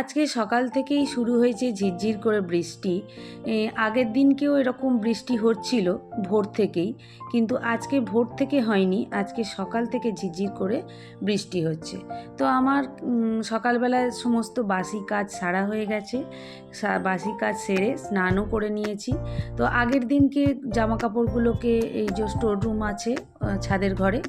আজকে সকাল থেকেই শুরু হয়েছে ঝিরঝির করে বৃষ্টি। আগের দিনকেও এরকম বৃষ্টি হচ্ছিল ভোর থেকেই, কিন্তু আজকে ভোর থেকে হয়নি, আজকে সকাল থেকে ঝিরঝির করে বৃষ্টি হচ্ছে। তো আমার সকালবেলায় সমস্ত বাসি কাজ সারা হয়ে গেছে বাসি কাজ সেরে স্নানও করে নিয়েছি। তো আগের দিনকে জামা কাপড়গুলোকে এই যে স্টোর রুম আছে ছাদের ঘরে,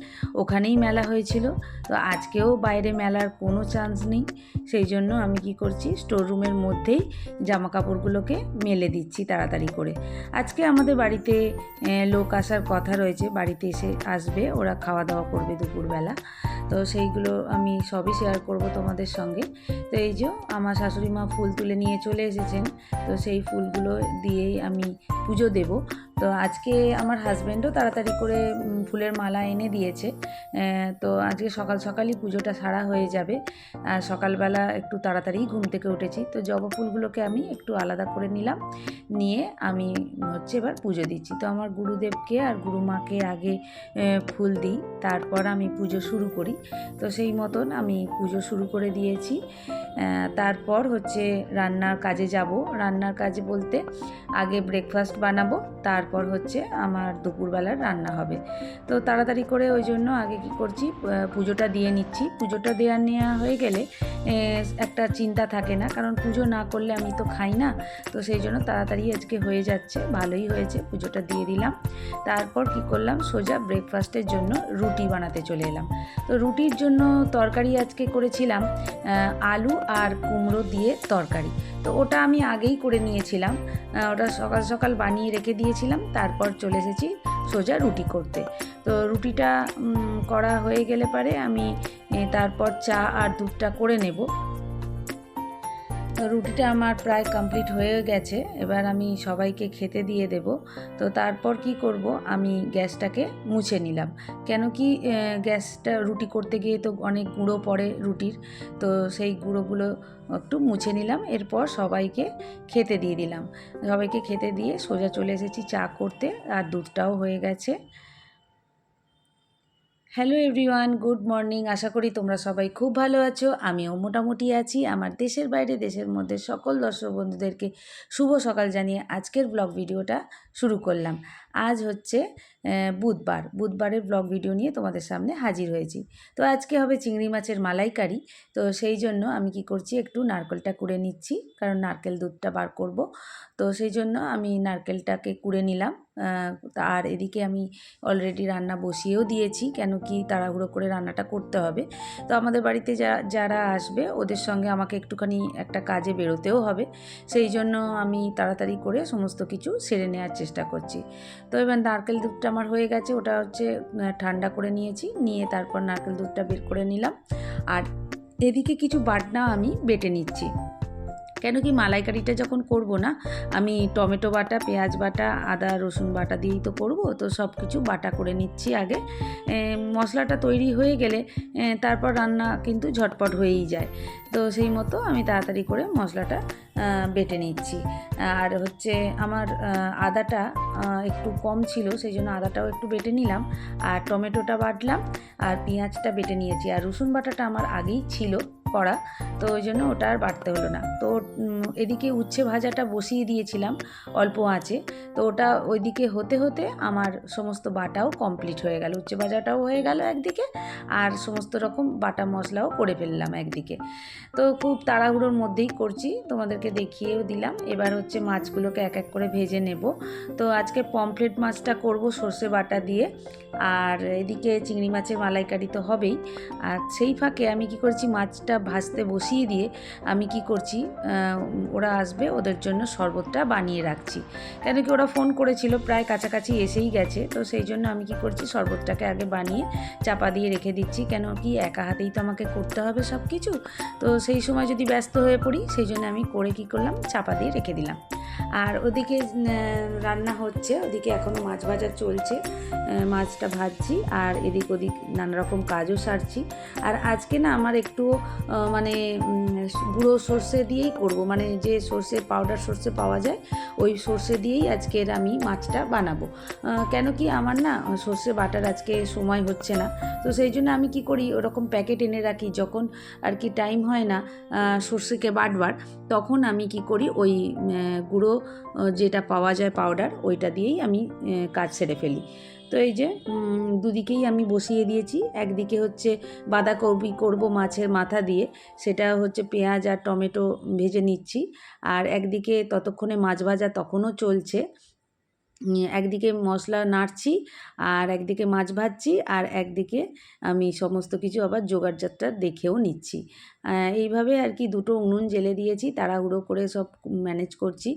ওখানেই মেলা হয়েছিল। তো আজকেও বাইরে মেলার কোনো চান্স নেই, সেই জন্য আমি কি করছি স্টোর রুমের মধ্যেই জামা কাপড়গুলোকে মেলে দিচ্ছি তাড়াতাড়ি করে। আজকে আমাদের বাড়িতে লোক আসার কথা রয়েছে, বাড়িতে এসে আসবে, ওরা খাওয়া দাওয়া করবে দুপুরবেলা। তো সেইগুলো আমি সবই শেয়ার করব তোমাদের সঙ্গে। তো এই যে আমার শাশুড়ি মা ফুল তুলে নিয়ে চলে এসেছেন, তো সেই ফুলগুলো দিয়েই আমি পুজো দেব। তো আজকে আমার হাজব্যান্ডও তাড়াতাড়ি করে ফুলের মালা এনে দিয়েছে। তো আজকে সকাল সকালই পুজোটা সারা হয়ে যাবে। আর সকালবেলা একটু তাড়াতাড়ি ঘুম থেকে উঠেছি। তো জবা ফুলগুলোকে আমি একটু আলাদা করে নিলাম। নিয়ে আমি হচ্ছে এবার পুজো দিচ্ছি। তো আমার গুরুদেবকে আর গুরুমাকে আগে ফুল দিই। তারপর আমি পুজো শুরু করি। তো সেই মতন আমি পুজো শুরু করে দিয়েছি। তারপর হচ্ছে রান্নার কাজে যাব। রান্নার কাজে বলতে আগে ব্রেকফাস্ট বানাবো তারপর হচ্ছে আমার দুপুরবেলার রান্না হবে। তো তাড়াতাড়ি করে ওই জন্য আগে কি করছি পুজোটা দিয়ে নিচ্ছি। পুজোটা দেওয়া নেওয়া হয়ে গেলে একটা চিন্তা থাকে না, কারণ পুজো না করলে আমি তো খাই না। তো সেই জন্য তাড়াতাড়ি আজকে হয়ে যাচ্ছে, ভালোই হয়েছে, পুজোটা দিয়ে দিলাম। তারপর কি করলাম, সোজা ব্রেকফাস্টের জন্য রুটি বানাতে চলে এলাম। তো রুটির জন্য তরকারি আজকে করেছিলাম আলু আর কুমড়ো দিয়ে তরকারি। তো ওটা আমি আগেই করে নিয়েছিলাম ওটা সকাল সকাল বানিয়ে রেখে দিয়েছিলাম। তারপর চলে এসেছি সোজা রুটি করতে। তো রুটিটা করা হয়ে গেলে পারে আমি তারপর চা আর দুধটা করে নেব। তো রুটিটা আমার প্রায় কমপ্লিট হয়ে গেছে। এবার আমি সবাইকে খেতে দিয়ে দেব। তো তারপর কি করব? আমি গ্যাসটাকে মুছে নিলাম। কেন কি গ্যাসটা রুটি করতে গিয়ে তো অনেক গুঁড়ো পড়ে রুটির। তো সেই গুঁড়োগুলো একটু মুছে নিলাম। এরপর সবাইকে খেতে দিয়ে দিলাম। সবাইকে খেতে দিয়ে সোজা চলে এসেছি চা করতে। আর দুধটাও হয়ে গেছে। হ্যালো এভরিওয়ান গুড মর্নিং আশা করি তোমরা সবাই খুব ভালো আছো। আমিও মোটামুটি আছি। আমার দেশের বাইরে, দেশের মধ্যে সকল দর্শক বন্ধুদেরকে শুভ সকাল জানিয়ে আজকের ব্লগ ভিডিওটা শুরু করলাম। আজ হচ্ছে বুধবার, বুধবারের ব্লগ ভিডিও নিয়ে তোমাদের সামনে হাজির হয়েছি। তো আজকে হবে চিংড়ি মাছের মালাইকারি। তো সেই জন্য আমি কি করছি, একটু নারকেলটা কুড়ে নিচ্ছি, কারণ নারকেল দুধটা বার করব। তো সেই জন্য আমি নারকেলটাকে কুড়ে নিলাম। আর এদিকে আমি অলরেডি রান্না বসিয়েও দিয়েছি, কেন কি তাড়াহুড়ো করে রান্নাটা করতে হবে। তো আমাদের বাড়িতে যারা আসবে, ওদের সঙ্গে আমাকে একটুখানি একটা কাজে বেরোতেও হবে। সেই জন্য আমি তাড়াতাড়ি করে সমস্ত কিছু সেরে নেওয়ার চেষ্টা করছি। তো এবার নারকেল দুধটা আমার হয়ে গেছে, ওটা হচ্ছে ঠান্ডা করে নিয়েছি, নিয়ে তারপর নারকেল দুধটা বের করে নিলাম। আর এদিকে কিছু বাটনা আমি বেটে নিচ্ছি। কেন কি মালাইকারিটা যখন করব না, আমি টমেটো বাটা, পেঁয়াজ বাটা, আদা, রসুন বাটা দিয়েই তো করব, তো সব কিছু বাটা করে নিচ্ছি আগে। মশলাটা তৈরি হয়ে গেলে তারপর রান্না কিন্তু ঝটপট হয়েই যায়। তো সেই মতো আমি তাড়াতাড়ি করে মশলাটা বেটে নিচ্ছি। আর হচ্ছে আমার আদাটা একটু কম ছিল, সেই জন্য আদাটাও একটু বেটে নিলাম। আর টমেটোটা বাটলাম, আর পেঁয়াজটা বেটে নিয়েছি। আর রসুন বাটাটা আমার আগেই ছিল। করা, তো ওই জন্য ওটা আর বাটতে হলো না। তো এদিকে উচ্ছে ভাজাটা বসিয়ে দিয়েছিলাম অল্প আঁচে। তো ওটা ওইদিকে হতে হতে আমার সমস্ত বাটাও কমপ্লিট হয়ে গেল। উচ্ছে ভাজাটাও হয়ে গেল একদিকে আর সমস্ত রকম বাটা মশলাও করে ফেললাম একদিকে। তো খুব তাড়াহুড়োর মধ্যেই করছি, তোমাদেরকে দেখিয়েও দিলাম। এবার হচ্ছে মাছগুলোকে এক এক করে ভেজে নেব। তো আজকে পমফ্লেট মাছটা করব সর্ষে বাটা দিয়ে। আর এদিকে চিংড়ি মাছের মালাইকারি তো হবেই। আর সেই ফাঁকে আমি কি করেছি, মাছটা ভাজতে বসিয়ে দিয়ে আমি কি করছি ওরা আসবে, ওদের জন্য শরবতটা বানিয়ে রাখছি। কেন কি ওরা ফোন করেছিল, প্রায় কাছাকাছি এসেই গেছে, তো সেই জন্য আমি কি করছি, শরবতটাকে আগে বানিয়ে চাপা দিয়ে রেখে দিচ্ছি। কেন কি একা হাতেই তো আমাকে করতে হবে সব কিছু তো সেই সময় যদি ব্যস্ত হয়ে পড়ি, সেই জন্য আমি করে কি করলাম, চাপা দিয়ে রেখে দিলাম। আর ওদিকে রান্না হচ্ছে ওদিকে এখনও মাছ ভাজা চলছে মাছটা ভাজছি আর এদিক ওদিক নানা রকম কাজও সারছি। আর আজকে না আমার একটু মানে গুঁড়ো সর্ষে দিয়েই করব মানে যে সর্ষে পাউডার সর্ষে পাওয়া যায় ওই সর্ষে দিয়েই আজকের আমি মাছটা বানাবো। কেন কি আমার না সর্ষে বাটার আজকে সময় হচ্ছে না তো সেই জন্য আমি কি করি ওরকম প্যাকেট এনে রাখি যখন আর কি টাইম হয় না সর্ষেকে বাটবার তখন আমি কি করি ওই আহ, গুঁড়ো যেটা পাওয়া যায় পাউডার ওইটা দিয়েই আমি কাজ সেরে ফেলি। তো এই যে দুদিকেই আমি বসিয়ে দিয়েছি। একদিকে হচ্ছে বাঁধাকপি করব মাছের মাথা দিয়ে, সেটা হচ্ছে পেঁয়াজ আর টমেটো ভেজে নিচ্ছি। আর একদিকে ততক্ষণে মাছ ভাজা তখনও চলছে। একদিকে মশলা নাড়ছি আর একদিকে মাছ ভাজছি আর একদিকে আমি সমস্ত কিছু আবার জোগাড়জাতটা দেখেও নিচ্ছি। এইভাবে আর কি দুটো উনুন জেলে দিয়েছি, তাড়াহুড়ো করে সব ম্যানেজ করছি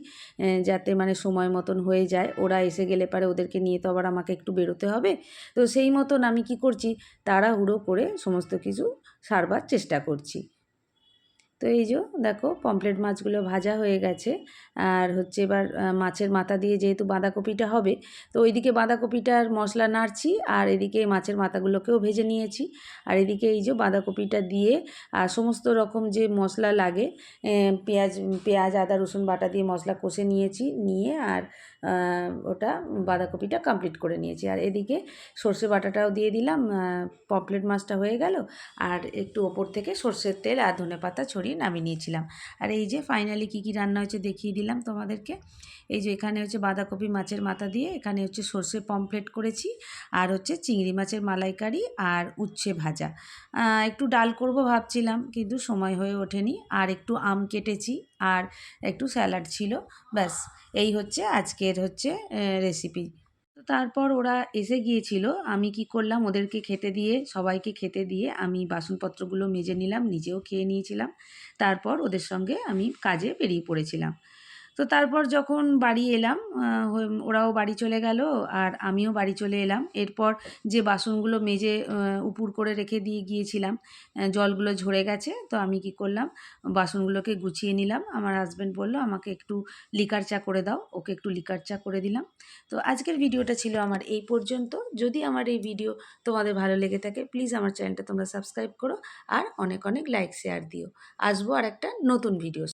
যাতে মানে সময় মতন হয়ে যায়। ওরা এসে গেলে পারে ওদেরকে নিয়ে তো আবার আমাকে একটু বেরোতে হবে। তো সেই মতন আমি কি করছি, তাড়াহুড়ো করে সমস্ত কিছু সারবার চেষ্টা করছি। তো এই যে দেখো পমফ্লেট মাছগুলো ভাজা হয়ে গেছে। আর হচ্ছে এবার মাছের মাথা দিয়ে যেহেতু বাঁধাকপিটা হবে, তো ওইদিকে বাঁধাকপিটার মশলা নাড়ছি আর এদিকে মাছের মাথাগুলোকেও ভেজে নিয়েছি। আর এদিকে এই যে বাঁধাকপিটা দিয়ে আর সমস্ত রকম যে মশলা লাগে পেঁয়াজ পেঁয়াজ, আদা, রসুন বাটা দিয়ে মশলা কষে নিয়েছি, নিয়ে আর ওটা বাঁধাকপিটা কমপ্লিট করে নিয়েছি। আর এদিকে সর্ষে বাটাটাও দিয়ে দিলাম পমফ্লেট মাছটা হয়ে গেল। আর একটু ওপর থেকে সর্ষের তেল আর ধনে পাতা ছড়িয়ে নামিয়ে নিয়েছিলাম। আর এই যে ফাইনালি কী কী রান্না হয়েছে দেখিয়ে দিলাম তোমাদেরকে। এই যে এখানে হচ্ছে বাঁধাকপি মাছের মাথা দিয়ে এখানে হচ্ছে সর্ষে পমফ্লেট করেছি, আর হচ্ছে চিংড়ি মাছের মালাইকারি আর উচ্ছে ভাজা। একটু ডাল করব ভাবছিলাম, কিন্তু সময় হয়ে ওঠেনি, আর একটু আম কেটেছি, আর একটু স্যালাড ছিল, ব্যাস। এই হচ্ছে আজকের হচ্ছে রেসিপি তারপর ওরা এসে গিয়েছিল, আমি কি করলাম, ওদেরকে খেতে দিয়ে, সবাইকে খেতে দিয়ে আমি বাসনপত্রগুলো মেজে নিলাম, নিজেও খেয়ে নিয়েছিলাম। তারপর ওদের সঙ্গে আমি কাজে বেরিয়ে পড়েছিলাম। তো তারপর যখন বাড়ি এলাম ওরাও বাড়ি চলে গেল আর আমিও বাড়ি চলে এলাম। এরপর যে বাসনগুলো মেজে উপুর করে রেখে দিয়ে গিয়েছিলাম জলগুলো ঝরে গেছে, তো আমি কি করলাম, বাসনগুলোকে গুছিয়ে নিলাম। আমার হাজব্যান্ড বলল, আমাকে একটু লিকার চা করে দাও। ওকে একটু লিকার চা করে দিলাম। তো আজকের ভিডিওটা ছিল আমার এই পর্যন্ত। যদি আমার এই ভিডিও তোমাদের ভালো লেগে থাকে প্লিজ আমার চ্যানেলটা তোমরা সাবস্ক্রাইব করো আর অনেক অনেক লাইক শেয়ার দিও। আসব আর একটা নতুন ভিডিও